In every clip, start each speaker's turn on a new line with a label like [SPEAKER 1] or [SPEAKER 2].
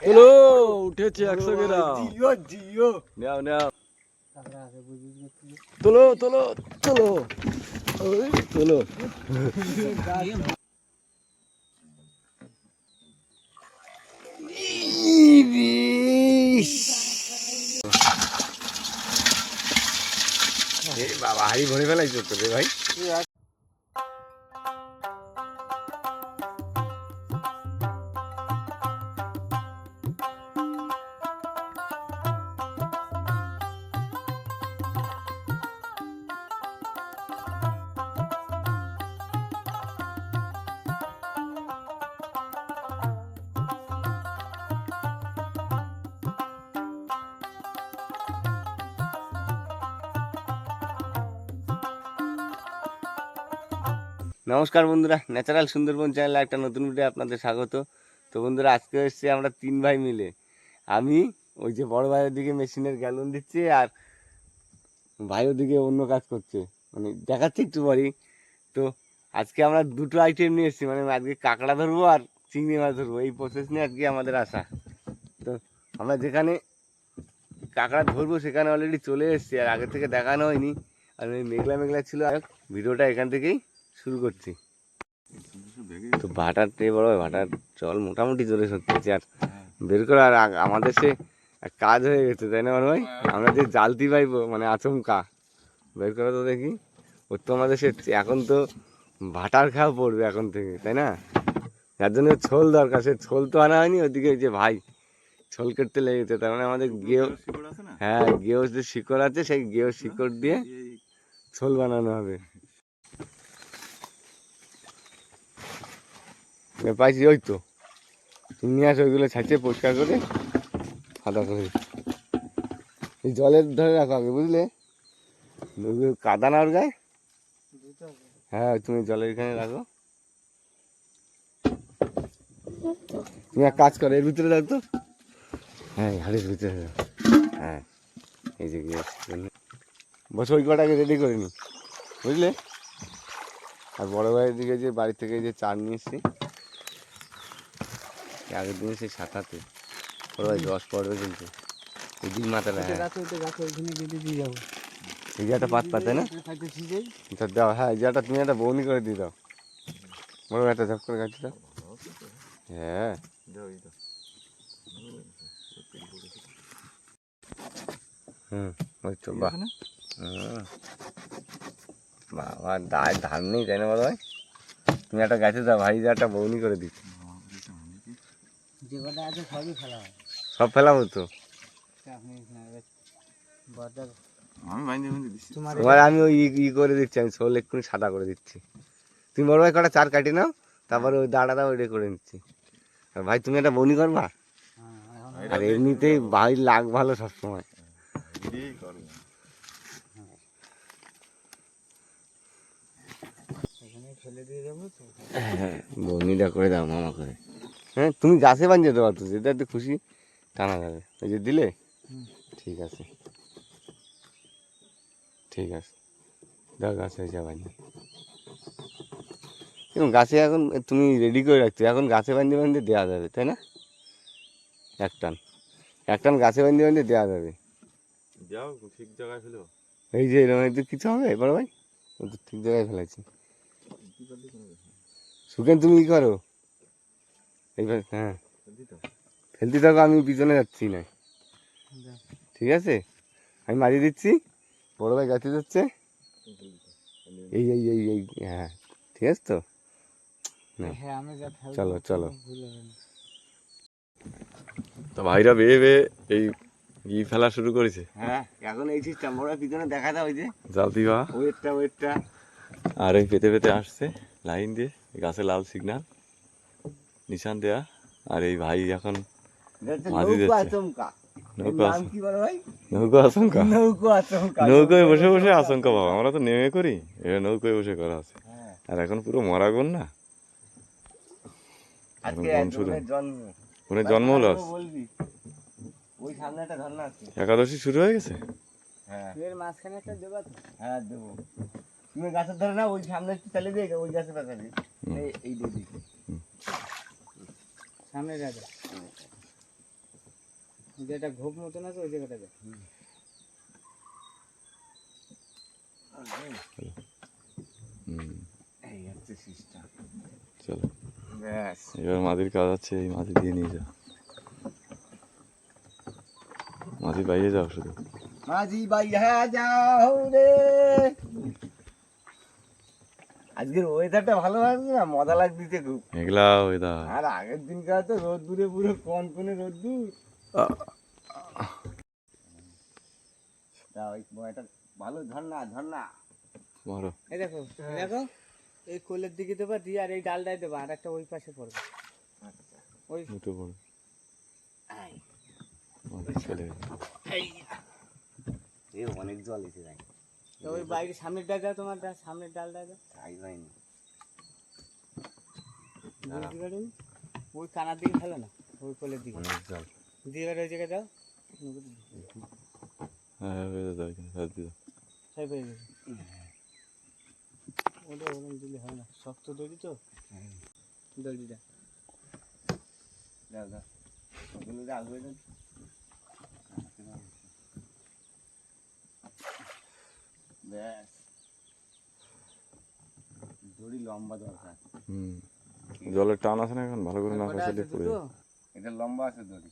[SPEAKER 1] চলো উঠেছে একশো গ্রাম।
[SPEAKER 2] জিও জিও।
[SPEAKER 1] নাও নাও। তোলো তোলো তোলো। ওই তোলো বাবা হাড়ি ভরে ফেলাইছো তো রে ভাই নমস্কার বন্ধুরা, ন্যাচারাল সুন্দরবন চ্যানেলে একটা নতুন ভিডিও আপনাদের স্বাগত। তো বন্ধুরা, আজকে এসেছি আমরা তিন ভাই মিলে। আমি, ওই যে বড় ভাইয়ের দিকে মেশিনের গ্যালন দিচ্ছি আর ভাই ওদিকে অন্য কাজ করছে। মানে দেখাচ্ছি একটু পরই। তো আজকে আমরা দুটো আইটেম নিয়ে এসেছি মানে আজকে কাঁকড়া ধরবো আর চিংড়ি মাছ ধরবো। এই প্রসেস নিয়ে আজকে আমাদের আসা তো আমরা যেখানে কাঁকড়া ধরবো সেখানে অলরেডি চলে এসেছি, আর আগে থেকে দেখানো হয়নি। আর ওই মেঘলা মেঘলা ছিল। আর ভিডিওটা এখান থেকেই শুরু করছি। তো ভাটার টে বড় ভাটার জল মোটামুটি জোরে সত্যি আর বের করে আর আমাদের সে কাজ হয়ে গেছে তাই না ভাই আমরা যে জালতি পাইবো মানে আচমকা বের করে তো দেখি। ওর তো আমাদের সে এখন তো ভাটার খাওয়া পড়বে এখন থেকে তাই না? যার জন্য ছোল দরকার সে ছোল তো আনা হয়নি ওদিকে ওই যে ভাই ছোল কাটতে লেগেছে তার মানে আমাদের গেও হ্যাঁ গেও যে শিকড় আছে সেই গেও শিকড় দিয়ে ছোল বানানো হবে। পাইছি ওই তো? তুমি নিয়ে আসো, ওইগুলো ছাঁচিয়ে পরিষ্কার করে সাদা করে এই জলের ধরে রাখো আগে, বুঝলে? কাদা না ওর গায়ে? হ্যাঁ তুমি জলের এখানে রাখো। তুমি এক কাজ করো, এর ভিতরে রাখ তো। হ্যাঁ হাড়ির ভিতরে হ্যাঁ এই যে গিয়ে বসে, ওই কটাকে রেডি করে নি, বুঝলে? আর বড় ভাইয়ের দিকে যে বাড়ি থেকে যে চার নিয়ে এসছি আগের দিনে সেই সাঁতাতে ভাই দশ পড়বে কিন্তু। এই দিক মাথাটা হ্যাঁ। এই যে একটা পাত পাতে না? তা দাও হ্যাঁ এই যে একটা তুমি একটা বৌনি করে দিয়ে দাও। বড় একটা ঝপ করে গাছ দাও। হ্যাঁ। হুম ওই তো বাহ। হুম। বাবা দায় ধান নেই তাই না বড় ভাই? তুমি একটা গাছে দাও ভাই যে একটা বৌনি করে দিচ্ছি।
[SPEAKER 2] যে কটা আছে সবই ফেলা হয়।
[SPEAKER 1] সব ফেলাবো তো
[SPEAKER 3] আমি বাইন্দে বাইন্দে দিচ্ছি।
[SPEAKER 2] তোমার
[SPEAKER 1] আমি ওই ই- ই করে দিচ্ছি আমি শোল এক্ষুনি সাদা করে দিচ্ছি। তুমি বড় ভাই কটা চার কাটি নাও তারপরে ওই দাঁড়াটা ওইটা করে নিচ্ছি। আর ভাই তুমি একটা বনি করবা? আর এমনিতেই ভাই লাগ ভালো সবসময়।
[SPEAKER 2] ফেলে তো।
[SPEAKER 1] হ্যাঁ বনিটা করে দাও মামা করে। হ্যাঁ তুমি গাছে বাঁধিয়ে দেওয়া তো যেটা একটু খুশি টানা যাবে। ওই যে দিলে? ঠিক আছে। ঠিক আছে। দাও গাছে হয়ে যাবে এবং গাছে এখন তুমি রেডি করে রাখছো এখন গাছে বাঁধতে বাঁধতে দেওয়া যাবে তাই না? এক টান। এক টান গাছে বাঁধতে বাঁধতে দেওয়া যাবে।
[SPEAKER 3] যাও ঠিক জায়গায় ফেলো।
[SPEAKER 1] এই যে এরকম একটু কিছু হবে বড় ভাই? ও তো ঠিক জায়গায় ফেলেছি। সুখেন তুমি কি করো? এইবার হ্যাঁ। ফেলতে থাকো আমি পিছনে যাচ্ছি না। ঠিক আছে? আমি মারিয়ে দিচ্ছি। বড় ভাই গাছে যাচ্ছে। এই এই এই এই হ্যাঁ। ঠিক আছে তো।
[SPEAKER 2] হ্যাঁ আমি যা ফেলব
[SPEAKER 1] চলো, চলো।
[SPEAKER 3] তো ভাইরা বেয়ে বেয়ে এই ই ফেলা শুরু করেছে।
[SPEAKER 1] হ্যাঁ এখন এই সিস্টেম বড় পিছনে দেখা দাও ওই যে।
[SPEAKER 3] জালতি বা
[SPEAKER 1] ওয়েটটা ওয়েটটা।
[SPEAKER 3] আর এই পেতে পেতে আসছে লাইন দিয়ে গাছে লাল সিগন্যাল নিশান দেয়া আর এই ভাই এখন মাঝি যাচ্ছে। নৌকো আশঙ্কা নৌকোয় বসে বসে আশঙ্কা বাবা আমরা তো নেমে করি এবার নৌকোয় বসে করা আছে।
[SPEAKER 1] হ্যাঁ।
[SPEAKER 3] আর এখন পুরো না?
[SPEAKER 1] জন্ম।
[SPEAKER 3] হলো একাদশী শুরু হয়ে গেছে?
[SPEAKER 1] হ্যাঁ।
[SPEAKER 2] এর মাঝখানে একটা দেবা তো
[SPEAKER 1] হ্যাঁ দেবো। তুমি গাছের ধরে না ওই সামনে একটু চালিয়ে দিয়ে ওই গাছে পাঠাবি এই
[SPEAKER 2] সামনে রাজা যেটা ঘোপ মতন আছে ওই জায়গাটাতে
[SPEAKER 3] হুম
[SPEAKER 1] এই হচ্ছে
[SPEAKER 3] চলো।
[SPEAKER 1] ব্যাস।
[SPEAKER 3] এবার মাদির কাজ আছে এই মাদি দিয়ে নিয়ে যাও মাদি বাইরে যাও শুধু।
[SPEAKER 1] মাঝি ভাইয়া যাও রে। আজকের ওয়েদারটা ভালো লাগছে না? মজা লাগছে খুব।
[SPEAKER 3] মেঘলা ওয়েদার
[SPEAKER 1] আর আগের দিনকার তো রোদ্দুরে পুরো কন কনে রোদ্দুর তা ওই একটা ভালো ঝর্ণা ঝর্ণা।
[SPEAKER 3] মারো
[SPEAKER 2] এই দেখো এই দেখো এই কোলের দিকে দেবা দিয়ে আর এই ডালটাই দেবা আর একটা ওই পাশে পড়বে। ওই
[SPEAKER 3] দুটো চলে গেছে
[SPEAKER 1] অনেক জল এসে যায়।
[SPEAKER 2] তো ওই বাইরে সামনের ডাল দাও তোমার ডাল সামনের ডালটা দাও।
[SPEAKER 1] তাই হয়নি।
[SPEAKER 2] ওই কানার দিকে ফেলো না ওই কোলের দিকে। দিয়ে ওই জায়গায় দাও।
[SPEAKER 3] হ্যাঁ হ্যাঁ হয়ে
[SPEAKER 2] হয়ে গেছে ওটা ওরকম দিলে হয় না শক্ত দড়ি তো। দড়িটা।
[SPEAKER 1] দাও দাও। ওগুলো আলু ব্যাস। দড়ি লম্বা দরকার।
[SPEAKER 3] হুম। জলের টান আছে না এখন? ভালো করে না
[SPEAKER 2] কটা
[SPEAKER 3] পড়ে
[SPEAKER 1] এটা লম্বা আছে দড়ি।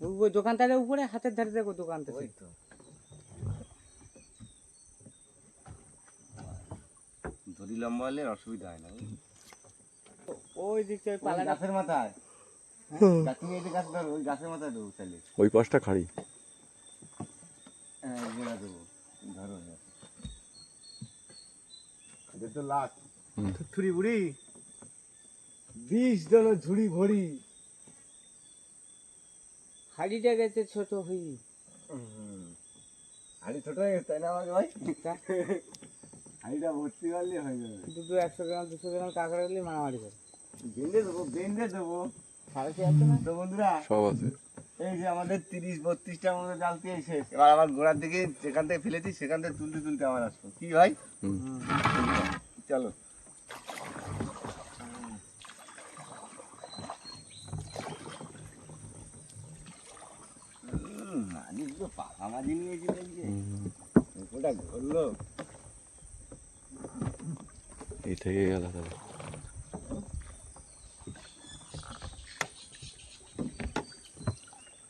[SPEAKER 2] ওই- ওই উপরে হাতের ধারে দেখো দোকানটা
[SPEAKER 1] ওই তো। দড়ি লম্বা হলে অসুবিধা হয় না।
[SPEAKER 2] ওই দিকটা ওই
[SPEAKER 1] গাছের মাথায়। ওই
[SPEAKER 3] পাশটা খাড়ি।
[SPEAKER 1] হ্যাঁ। থুরি বুড়ি। বিষ ঝুড়ি ভরি।
[SPEAKER 2] হাড়িটা গেছে ছোট হই।
[SPEAKER 1] হাড়ি ছোট হয়ে গেছে তাই না আমাকে ভাই? হাড়িটা ভর্তি করলে হয়ে যাবে।
[SPEAKER 2] দুটো একশো গ্রাম দুশো গ্রাম কাঁকড়া হলে মারামারি করে।
[SPEAKER 1] বেঁধে দেবো বেঁধে দেবো। তো বন্ধুরা
[SPEAKER 3] সব আছে।
[SPEAKER 1] এই যে আমাদের তিরিশ বত্রিশটার মতো জাল দিয়ে শেষ এবার আমার গোড়ার দিকে যেখান থেকে ফেলেছি সেখান থেকে তুলতে তুলতে আমার আসব। কি ভাই? চলো। হুম, পাখা মাঝি নিয়েছিল যে।
[SPEAKER 3] হুম।
[SPEAKER 1] ওটা ঘুরলো
[SPEAKER 3] এই থেকে গেল তাহলে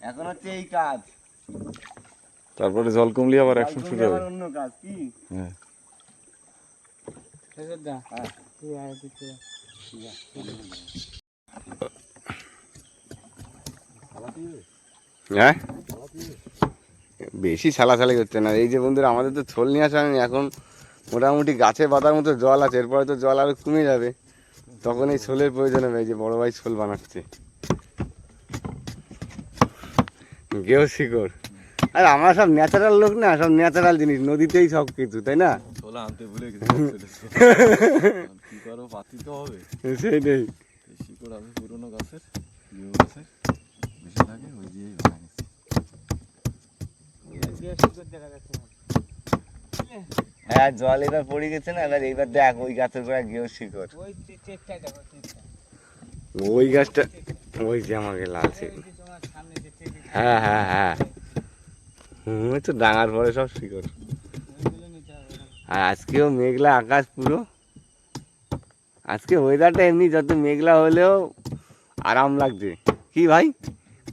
[SPEAKER 1] এখন হচ্ছে এই কাজ।
[SPEAKER 3] তারপরে জল কমলে আবার অ্যাকশন শুরু হবে।
[SPEAKER 1] অন্য কাজ কি?
[SPEAKER 3] হ্যাঁ।
[SPEAKER 1] হ্যাঁ। হ্যাঁ? বেশি ছালাছালি করছে না। এই যে বন্ধুরা আমাদের তো ছোল নিয়ে আসা হয়নি। এখন মোটামুটি গাছে বাঁধার মতো জল আছে। এরপরে তো জল আরও কমে যাবে। তখন এই ছোলের প্রয়োজন হবে। এই যে বড় ভাই ছোল বানাচ্ছে। গেও শিকড়। আর আমরা সব ন্যাচারাল লোক না সব ন্যাচারাল জিনিস নদীতেই সব কিছু তাই না?
[SPEAKER 3] ছোলা আনতে ভুলে গেছি কি করো পাতি তো হবে।
[SPEAKER 1] সেইটাই।
[SPEAKER 3] এই শিকড় আছে পুরোনো গাছের ইউ গাছের বেশি থাকে ওই দিয়েই
[SPEAKER 2] যাচ্ছে
[SPEAKER 1] হ্যাঁ জল এবার পড়ে গেছে না এবার এইবার দেখ ওই গাছের গোড়া গেও শিকড়।
[SPEAKER 2] ওই
[SPEAKER 1] গাছটা ওই যে আমাকে লাগছে
[SPEAKER 2] ওই
[SPEAKER 1] হ্যাঁ হ্যাঁ হ্যাঁ। হুম তো ডাঙার পরে সব শিকড়। আর আজকেও মেঘলা আকাশ পুরো। আজকে ওয়েদারটা এমনি যত মেঘলা হলেও আরাম লাগছে। কি ভাই?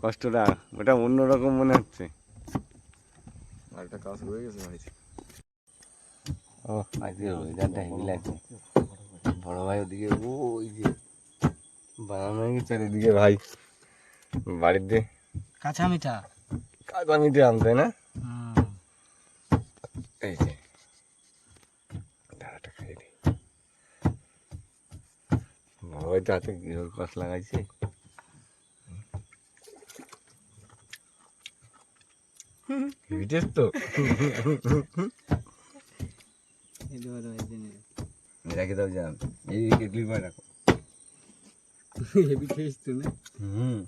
[SPEAKER 1] কষ্টটা ওটা অন্যরকম মনে হচ্ছে।
[SPEAKER 3] আর একটা কাজ রয়ে গেছে ভাই।
[SPEAKER 1] ও আজকে ওয়েদারটা হেভি লাগছে। বড় ভাই ওদিকে ওই যে বানানো হয়ে গেছে এদিকে ভাই। বাড়িতে
[SPEAKER 2] কাঁচা মিঠা
[SPEAKER 1] মিটে আনতে না? এই যে। খাই দিই তো হাতে গৃহর কষ লাগাইছে। রেখে দাও জান। এই কেটলি রাখো
[SPEAKER 2] হেভি
[SPEAKER 1] হুম।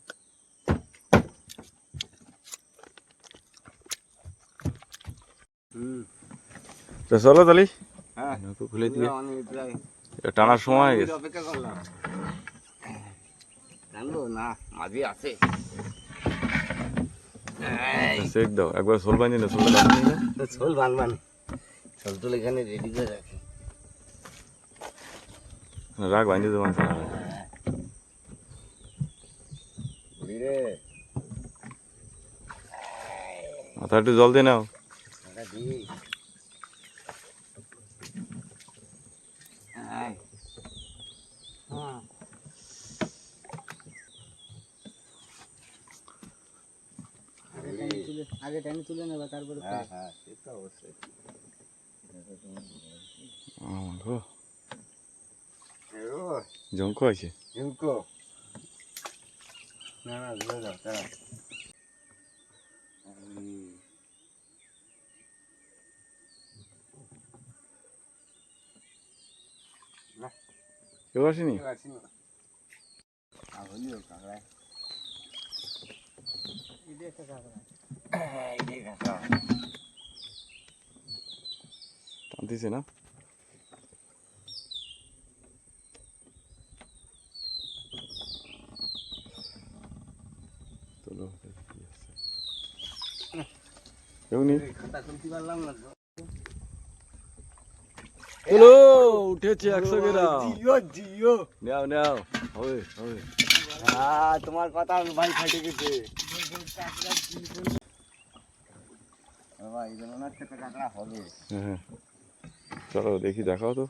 [SPEAKER 3] তো চলো তাহলে।
[SPEAKER 1] হ্যাঁ।
[SPEAKER 3] নৌকো খুলে দিয়ে। টানার সময় হয়ে গেছে।
[SPEAKER 1] অপেক্ষা করলাম। না মাঝি আছে।
[SPEAKER 3] সেক দাও একবার সোল বানিয়ে না সোলটা বানিয়ে না
[SPEAKER 1] তো ছোল বানবান ছোল এখানে রেডি করে রাখি।
[SPEAKER 3] মাথা একটু জল দিয়ে নাও
[SPEAKER 1] ওটা দিই আয়,
[SPEAKER 2] হ্যাঁ আগে টাইম তুলে আগে তুলে নেবা তারপরে
[SPEAKER 1] হ্যাঁ হ্যাঁ সে তো অবশ্যই।
[SPEAKER 3] ও, গো, আছে?
[SPEAKER 1] ঝুঁকো না না ধরে দাও তারা
[SPEAKER 3] কেউ আসেনি?
[SPEAKER 2] এই যে একটা কাঁকড়া
[SPEAKER 3] টানতেছে না। চলো উঠেছে একশো গ্রাম।
[SPEAKER 1] জিও জিও।
[SPEAKER 3] নাও নাও হবে হবে।
[SPEAKER 1] হ্যাঁ তোমার কথা ভাই ফাটে গেছে।
[SPEAKER 3] চলো দেখি দেখাও তো।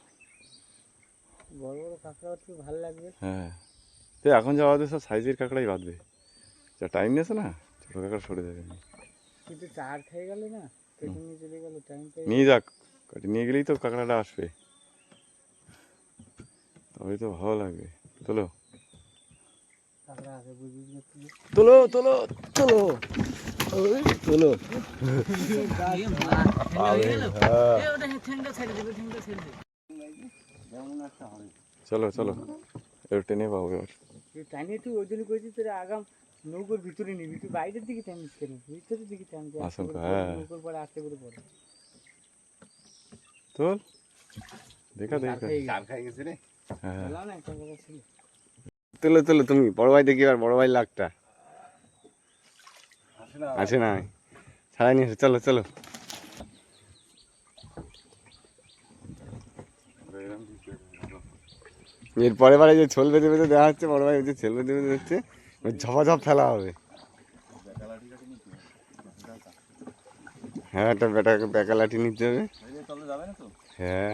[SPEAKER 2] বড় বড় কাঁকড়া একটু ভালো লাগবে।
[SPEAKER 3] হ্যাঁ। তো এখন যাওয়া সব সাইজের কাঁকড়াই বাঁধবে। যা টাইম নিয়েছে না ছোটো কাঁকড়া সরে যাবে।
[SPEAKER 2] কিন্তু চার খেয়ে গেল না নিয়ে চলে গেল টাইম
[SPEAKER 3] নিয়ে যাক কাটি নিয়ে গেলেই তো কাঁকড়াটা আসবে। তবে তো ভালো লাগবে। চলো
[SPEAKER 2] কাঁকড়া আছে বুঝিস না তুই
[SPEAKER 3] তোলো তোলো তোলো। তোলো। হ্যাঁ চলো চলো। এবার টেনে পাবো এবার।
[SPEAKER 2] তুই তুই ওই জন্য করেছিস তোর আগাম নৌকোর ভিতরে নিবি। তুই বাইরের দিকে টানিস কেন? ভিতরের দিকে টানবি
[SPEAKER 3] হ্যাঁ।
[SPEAKER 2] নৌকোর পরে আস্তে করে পড়ে।
[SPEAKER 3] তোল দেখা দেখা।
[SPEAKER 1] চার খাই গেছে। রে।
[SPEAKER 3] হ্যাঁ।
[SPEAKER 2] না একটা কথা ছিল।
[SPEAKER 1] তুলো তুলো তুমি বড় ভাই দেখি আর বড় ভাই লাগটা আছে না ছাড়াই নিয়ে চলো চলো। এর পরে বারে যে ছোল বেঁধে বেঁধে দেওয়া হচ্ছে বড় ভাই ওই যে ছোল বেঁধে বেঁধে হচ্ছে ওই ঝপাঝপ ফেলা হবে। হ্যাঁ একটা বেটা বেকা লাঠি নিতে হবে। হ্যাঁ।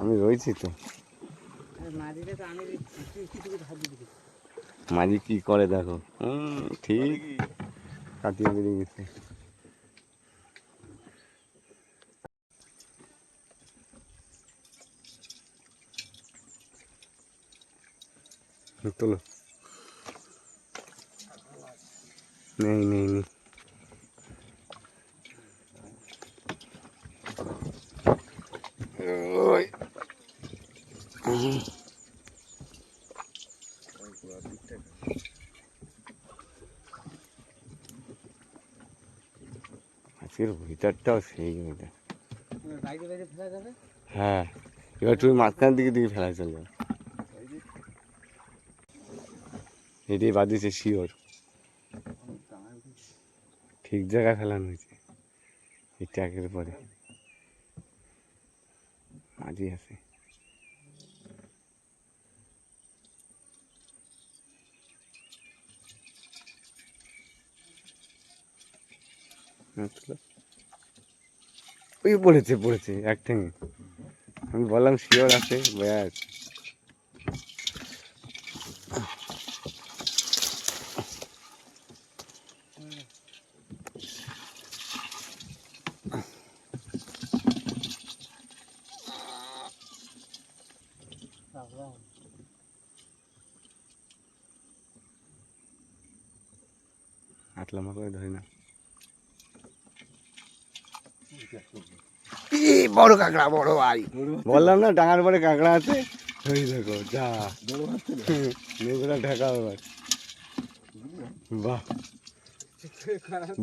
[SPEAKER 1] আমি রয়েছি তো। মাঝি কি করে দেখো? ঠিক। কাটিয়ে বেরিয়ে গেছে। নেই নেই নেই ওই হুম। আজকের সেই
[SPEAKER 2] ফেলা যাবে?
[SPEAKER 1] হ্যাঁ এবার তুমি মাঝখান দিকে দিকে ফেলা চলবে। এটাই বাদ দিয়েছে শিওর। ঠিক জায়গায় ফেলানো হয়েছে। এই ট্যাকের পরে মাঝি আছে। আচ্ছা। ওই পড়েছে পড়েছে এক আমি বললাম শিওর আছে ব্যাস
[SPEAKER 2] কাঁকড়া
[SPEAKER 1] হাত লম্বা করে ধরে না বড় কাঁকড়া বড় ভাই। বললাম না ডাঙার পরে কাঁকড়া আছে। ওই দেখো যা। নৌকোটা ঢাকা এবার বাহ।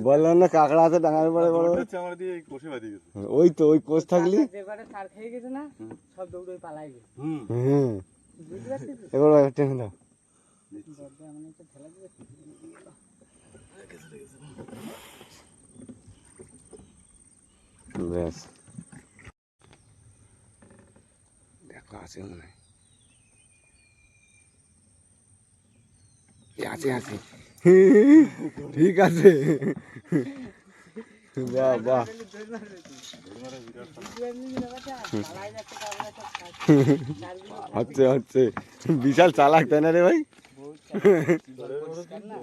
[SPEAKER 1] বললাম না কাঁকড়া আছে ডাঙার পরে বড়। ওই তো ওই কোষ থাকলি।
[SPEAKER 2] যে কটা সার খেয়ে গেছে না সব দৌড়ে পালাই গেছে।
[SPEAKER 3] হুম।
[SPEAKER 1] হুম।
[SPEAKER 2] বুঝতে পারছিস? তো?
[SPEAKER 1] এবার টেনে দাও।
[SPEAKER 2] দিয়েছে।
[SPEAKER 1] ব্যাস। আছে আছে ঠিক আছে। বাহ বাহ। হচ্ছে হচ্ছে। বিশাল চালাক, তাই না রে ভাই?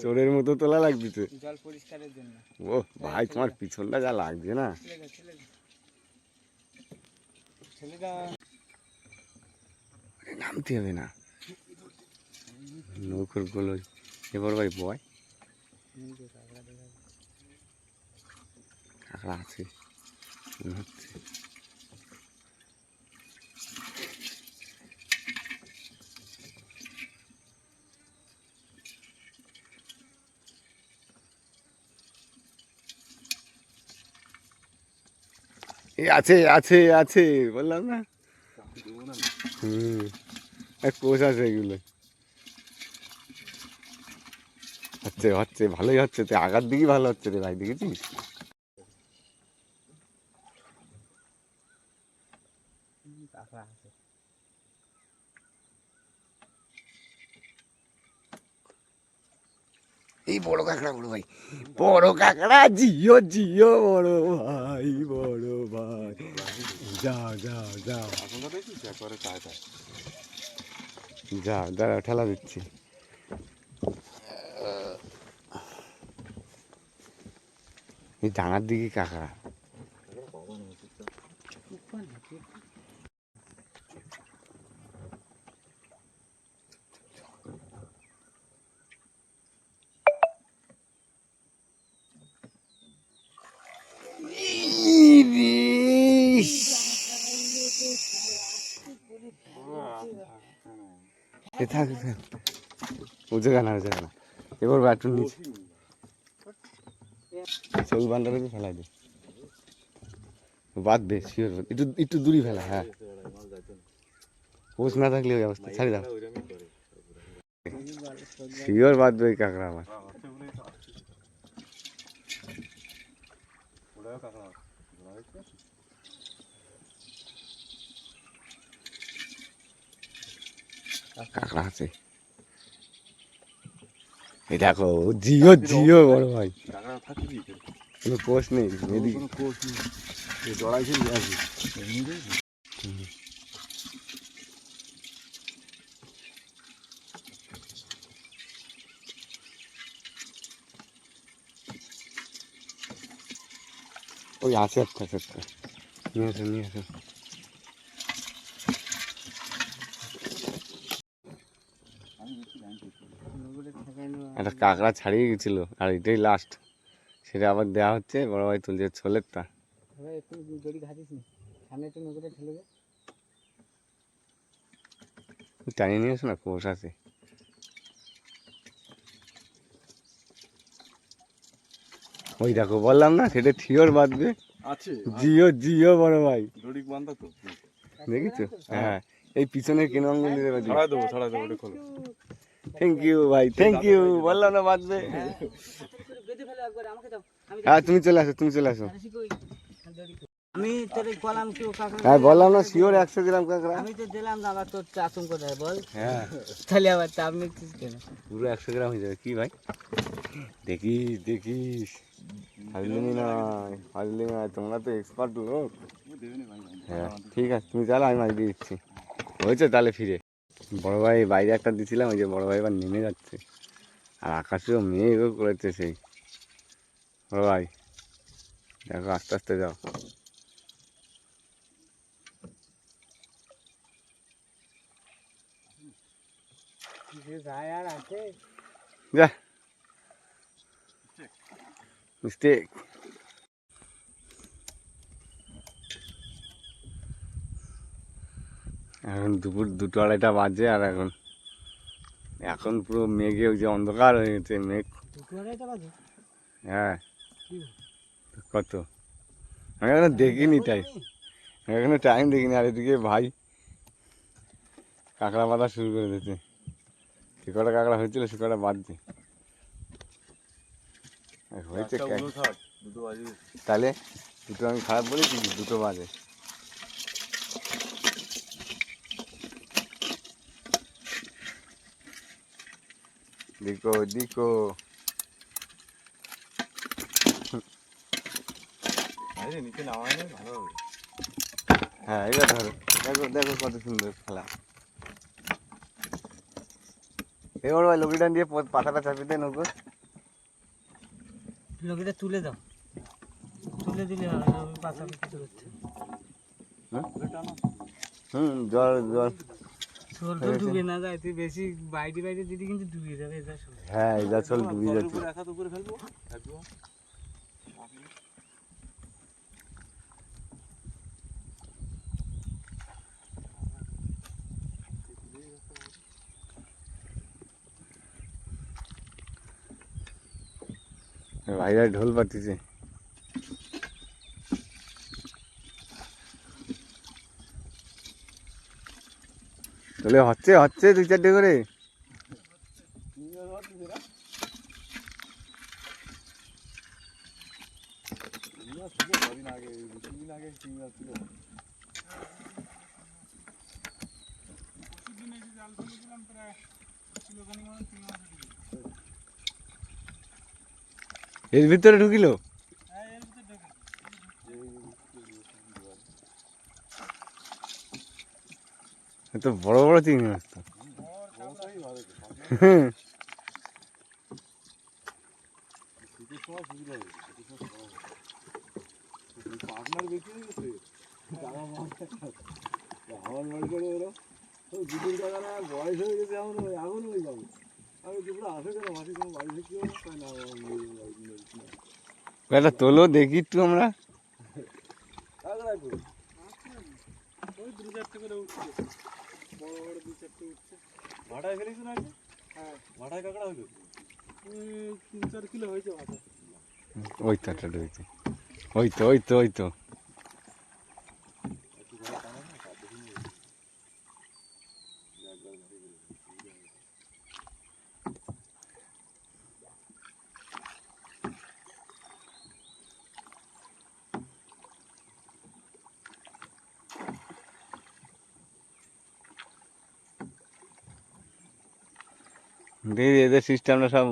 [SPEAKER 1] চোরের মতো তোলা লাগতেছে ও, ভাই, তোমার পিছনটা যা লাগছে না
[SPEAKER 2] ছেলে দা, ছেলে দা। ছেলে দা।
[SPEAKER 1] আরে নামতে হবে না। নৌকরগুলো এবার ভাই বয়। কাঁকড়া আছে। আছে আছে আছে, বললাম না। হুম। এক এগুলো। হচ্ছে হচ্ছে ভালোই হচ্ছে তো আগার দিকেই ভালো হচ্ছে রে ভাই দেখেছিস। এই বড় কাঁকড়া বড় ভাই বড় কাঁকড়া জিও জিও বড় ভাই বড় ভাই। যাও যাও যাও
[SPEAKER 3] আশঙ্কা দেখছিস একবারে চায়
[SPEAKER 1] যাও দাঁড়া ঠেলা দিচ্ছি। এই ডাঙার দিকে
[SPEAKER 2] কাকা। আছে।
[SPEAKER 1] এ থাক ও জায়গা না ও জায়গা না। এবার ব্যাটুন নিচে। চল বান্ডারে ফেলাই দে। বাদ দে শিওর একটু একটু দূরই ফেলা হ্যাঁ। পোষ না থাকলে ওই অবস্থা। ছাড়ি দাও। শিওর বাদ দে কাঁকড়া আমার
[SPEAKER 3] ওটাও কাঁকড়া আছে
[SPEAKER 1] কাঁকড়া আছে এই দেখো জিও জিও বড় ভাই
[SPEAKER 3] কাঁকড়া থাকে কি
[SPEAKER 1] কোনো পোষ নেই এদিকে
[SPEAKER 3] কোনো কোষ নেই জড়াইছে নিয়ে আসি
[SPEAKER 1] ওই আছে একটা আছে একটা নিয়ে আসো নিয়ে আসো একটা কাঁকড়া ছাড়িয়ে গেছিল আর এটাই লাস্ট সেটা আবার দেওয়া হচ্ছে বড় ভাই তুলছে ছোলেরটা। টানিয়ে নিয়ে এসো না কোষ আছে। ওই দেখো বললাম না সেটা থিওর বাঁধবে। জিও জিও বড় ভাই।
[SPEAKER 3] দড়ি বান্ধা তো।
[SPEAKER 1] দেখেছ? হ্যাঁ। এই পিছনের কেন অঙ্গুল দিয়ে বাঁধবে
[SPEAKER 3] ছড়াই দেবো ছড়াই দেবো খোলো।
[SPEAKER 1] থ্যাংক ইউ ভাই থ্যাংক ইউ বললাম না বাঁধবে
[SPEAKER 2] বেঁধে ফেলে একবার আমাকে দাও
[SPEAKER 1] হ্যাঁ তুমি চলে আসো তুমি চলে আসো?
[SPEAKER 2] আমি তোর বললাম কি কাকা
[SPEAKER 1] হ্যাঁ বললাম না শিওর একশো গ্রাম কাঁকড়া।
[SPEAKER 2] আমি তো দিলাম না আবার তোর চাচুম কোথায় বল।
[SPEAKER 1] হ্যাঁ।
[SPEAKER 2] তাহলে আবার নিচ্ছিস কেন
[SPEAKER 1] পুরো একশো গ্রাম হয়ে যাবে। কি ভাই? দেখিস দেখিস। নয় ফাজলিমি নয় তোমরা তো এক্সপার্ট লোক। হ্যাঁ ঠিক আছে তুমি চালো আমি মাছ দিয়ে দিচ্ছি। হয়েছে তাহলে ফিরে। বড় ভাই বাইরে একটা দিছিলাম, ওই যে বড় ভাই এবার নেমে যাচ্ছে। আর আকাশেও মেঘও করেছে সেই। বড় ভাই, দেখো আস্তে আস্তে যাও।
[SPEAKER 2] যা।
[SPEAKER 1] মিস্টেক। এখন দুপুর দুটো আড়াইটা বাজে আর এখন এখন পুরো মেঘে ওই যে অন্ধকার হয়ে গেছে মেঘ।
[SPEAKER 2] দুটো আড়াইটা বাজে?
[SPEAKER 1] হ্যাঁ। কত? আমি এখনও দেখিনি টাইম আমি এখনও টাইম দেখিনি। আর এদিকে ভাই কাঁকড়া বাঁধা শুরু করে দিয়েছে। সে কটা কাঁকড়া হয়েছিল সে কটা বাঁধছে আর হয়েছে তাহলে দুটো আমি খারাপ বলেছি? দুটো বাজে। দিকো দিকো হ্যাঁ এবার ধরো। দেখো দেখো কত সুন্দর খেলা। এবার ভাই লকিটা দিয়ে পাতাটা চাপিয়ে দেন ওকে
[SPEAKER 2] লোকেটা তুলে দাও। তুলে দিলে করতে
[SPEAKER 1] হুম জল জল।
[SPEAKER 2] ডুবে না যায় তুই বেশি বাইরে বাইরে দিদি কিন্তু ডুবে যাবে এটা শোল।
[SPEAKER 1] হ্যাঁ এই গাছ ডুবে যাচ্ছে।
[SPEAKER 3] একা তো করে ফেলব। একদম
[SPEAKER 1] ভাইরা ঢোল পাতিছে তাহলে হচ্ছে হচ্ছে দুই চারটে করে। এর ভিতরে ঢুকিল? তো বড় বড় চিংড়ি মাছ তো
[SPEAKER 3] হয়ে মনে বয়স হয়ে গেছে হয়ে
[SPEAKER 1] একটা তোলো দেখি একটু আমরা
[SPEAKER 2] ওই দু উঠছে বড় দু চারটে উঠছে
[SPEAKER 3] ভাটায় ফেলিস না হ্যাঁ। ভাটায় কাকড়া হইল
[SPEAKER 2] তিন চার কিলো হয়েছে ভাটা।
[SPEAKER 1] ওই তো। ওই তো ওই তো ওই তো। দেখি এদের সিস্টেমটা সব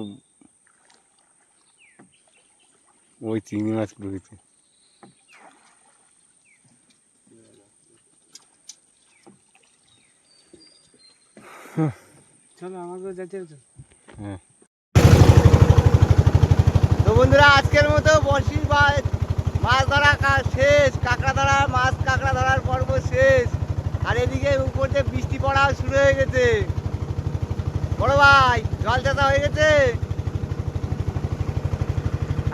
[SPEAKER 1] ওই চিংড়ি মাছ ঢুকেছে
[SPEAKER 2] চলো আমাকেও যেতে তো
[SPEAKER 1] হ্যাঁ। তো বন্ধুরা আজকের মতো বর্ষি বা মাছ ধরা শেষ কাঁকড়া ধরা মাছ কাঁকড়া ধরার পর্ব শেষ। আর এদিকে উপর দিয়ে বৃষ্টি পড়া শুরু হয়ে গেছে। বড় ভাই জল চাষা হয়ে গেছে।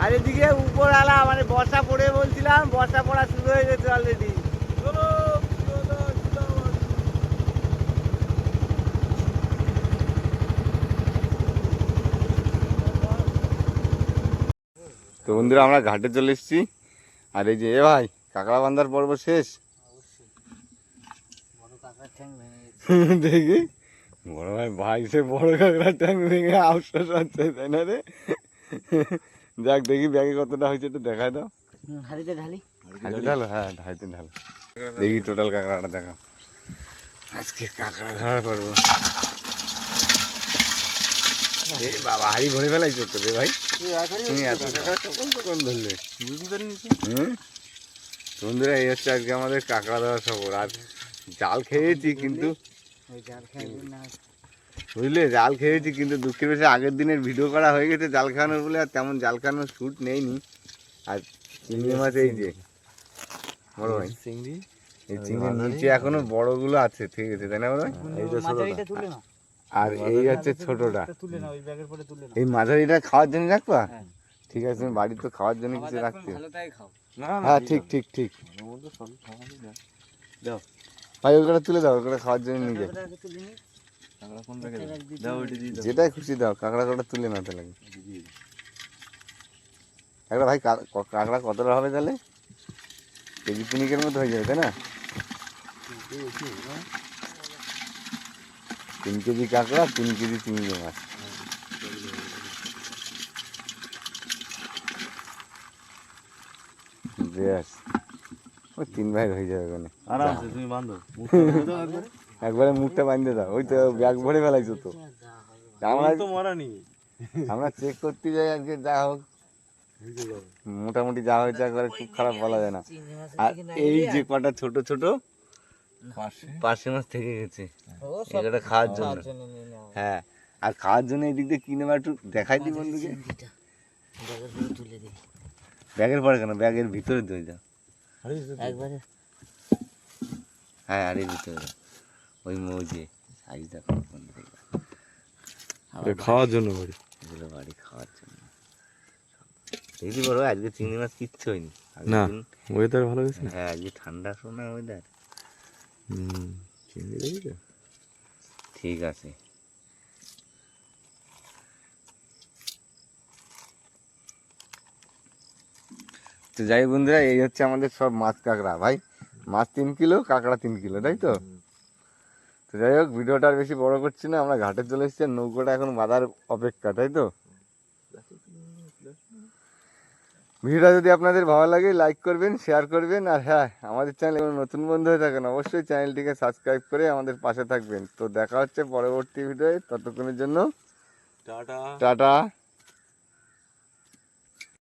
[SPEAKER 1] আর এদিকে উপর আলা মানে বর্ষা পড়ে বলছিলাম বর্ষা পড়া শুরু হয়ে গেছে অলরেডি তো বন্ধুরা আমরা ঘাটে চলে এসেছি। আর এই যে এ ভাই কাঁকড়া বান্ধার পর্ব শেষ। দেখি। বড় ভাই ভাই সে বড় কাঁকড়া ট্যাং ভেঙে আউটসাস হচ্ছে তাই না রে? যাক দেখি ব্যাগে কতটা হয়েছে একটু দেখায় দাও।
[SPEAKER 2] হাড়িতে ঢালি।
[SPEAKER 1] হাতে ঢালো? হ্যাঁ হাতে ঢালো। দেখি টোটাল কাঁকড়াটা দেখা। আজকে কাঁকড়া ধরা করব বাবা হাড়ি ভরে ফেলাইছো তো রে ভাই? ধরলে? বন্ধুরা এই হচ্ছে আজকে আমাদের কাঁকড়া ধরা সফর। আর জাল খেয়েছি কিন্তু বুঝলে জাল খেয়েছি কিন্তু দুঃখের বিষয়ে আগের দিনের ভিডিও করা হয়ে গেছে জাল খাওয়ানোর বলে আর তেমন জাল খাওয়ানোর শ্যুট নেইনি। আর চিংড়ি মাছ এই যে বড় ভাই।
[SPEAKER 3] চিংড়ি
[SPEAKER 1] এই চিংড়ির নিচে এখনও বড়গুলো আছে ঠিক আছে তাই না বড় ভাই?
[SPEAKER 2] না
[SPEAKER 1] আর এই হচ্ছে ছোটটা।
[SPEAKER 2] তুলে না ওই ব্যাগের পরে তুলে না
[SPEAKER 1] এই মাঝারিটা খাওয়ার জন্য রাখবা?
[SPEAKER 2] হ্যাঁ।
[SPEAKER 1] ঠিক আছে তুমি বাড়িতে তো খাওয়ার জন্য কিছু রাখতে।
[SPEAKER 2] খাও।
[SPEAKER 3] না
[SPEAKER 1] হ্যাঁ ঠিক ঠিক ঠিক। ভাই ওগুলো তুলে দাও ওগুলো খাওয়ার জন্য নিয়ে যাও।
[SPEAKER 3] ওইটা
[SPEAKER 1] যেটাই খুশি দাও কাঁকড়া কটা তুলে না তাহলে। একটা ভাই কাঁকড়া কতটা হবে তাহলে? কেজি তিনিকের মতো হয়ে যাবে তাই না? তিন কেজি কাঁকড়া তিন কেজি চিংড়ি মাছ। বেশ ও তিন ভাই হয়ে যাবে ওখানে।
[SPEAKER 3] আরামসে তুমি বান্ধো
[SPEAKER 1] একবারে। মুখটা বাঁধতে দাও ওই তো ব্যাগ ভরে ফেলাইছো তো। আমরা
[SPEAKER 3] তো মরা নি
[SPEAKER 1] আমরা চেক করতে যাই আজকে যা হোক। মোটামুটি যা হয়েছে একবারে খুব খারাপ বলা যায় না। আর এই যে কটা ছোট ছোট পার্শে মাছ থেকে গেছে। এগুলো খাওয়ার জন্য। হ্যাঁ আর খাওয়ার জন্য এই দিক দিয়ে কিনে একটু দেখাই দিই বন্ধুকে। ব্যাগের পরে কেন? ব্যাগের ভিতরে দিয়ে দাও।
[SPEAKER 2] একবারে।
[SPEAKER 1] হ্যাঁ আর ভিতরে দাও। ওই মৌজে সাইজ দেখো বন্ধু দেখবা
[SPEAKER 3] খাওয়ার জন্য বাড়ি।
[SPEAKER 1] এগুলো বাড়ি খাওয়ার জন্য। দেখি বড় আজকে চিংড়ি মাছ কিচ্ছু হয়নি।
[SPEAKER 3] না। ওয়েদার ভালো গেছে
[SPEAKER 1] হ্যাঁ আজকে ঠান্ডা শোনা ওয়েদার
[SPEAKER 3] হুম চিংড়ি দেখি তো
[SPEAKER 1] ঠিক আছে। তো যাই বন্ধুরা এই হচ্ছে আমাদের সব মাছ কাঁকড়া। ভাই মাছ তিন কিলো কাঁকড়া তিন কিলো তাই তো? তো যাই হোক ভিডিওটা আর বেশি বড় করছি না আমরা ঘাটে চলে এসেছি নৌকোটা এখন বাঁধার অপেক্ষা তাই তো? ভিডিওটা যদি আপনাদের ভালো লাগে লাইক করবেন শেয়ার করবেন আর হ্যাঁ আমাদের চ্যানেল নতুন বন্ধু হয়ে থাকেন অবশ্যই চ্যানেলটিকে সাবস্ক্রাইব করে আমাদের পাশে থাকবেন। তো দেখা হচ্ছে পরবর্তী ভিডিওয়ে ততক্ষণের জন্য
[SPEAKER 3] টাটা।
[SPEAKER 1] টাটা।